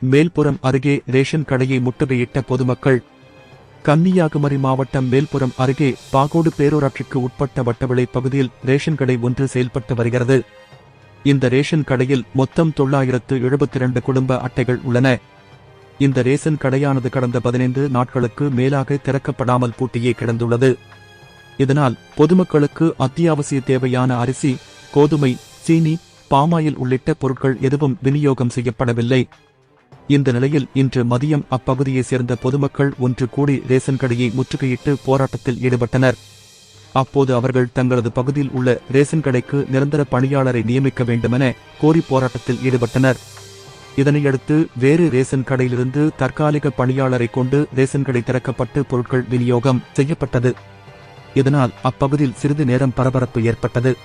மேல்புறம் அருகே ரேஷன் கடையை முற்றுகையிட்ட பொதுமக்கள். கன்னியாகுமரி மாவட்டம் மேல்புறம் அருகே பாகோடு பேரூராட்சிக்கு உட்பட்ட வட்டவிளை பகுதியில் ரேஷன் கடை ஒன்று செயல்பட்டு வருகிறது. இந்த ரேஷன் கடையில் மொத்தம் தொள்ளாயிரத்து எழுபத்தி இரண்டு குடும்ப அட்டைகள் உள்ளன. இந்த ரேஷன் கடையானது கடந்த பதினைந்து நாட்களுக்கு மேலாக திறக்கப்படாமல் பூட்டியே கிடந்துள்ளது. இதனால் பொதுமக்களுக்கு அத்தியாவசிய தேவையான அரிசி கோதுமை சீனி பாமாயில் உள்ளிட்ட பொருட்கள் எதுவும் விநியோகம் செய்யப்படவில்லை. இந்த நிலையில் இன்று மதியம் அப்பகுதியைச் சேர்ந்த பொதுமக்கள் ஒன்று கூடி ரேஷன் கடையை முற்றுகையிட்டு போராட்டத்தில் ஈடுபட்டனர். அப்போது அவர்கள் தங்களது பகுதியில் உள்ள ரேஷன் கடைக்கு நிரந்தர பணியாளரை நியமிக்க வேண்டுமென கோரி போராட்டத்தில் ஈடுபட்டனர். இதனையடுத்து வேறு ரேஷன் கடையிலிருந்து தற்காலிக பணியாளரை கொண்டு ரேசன் கடை திறக்கப்பட்டு பொருட்கள் விநியோகம் செய்யப்பட்டது. இதனால் அப்பகுதியில் சிறிது நேரம் பரபரப்பு ஏற்பட்டது.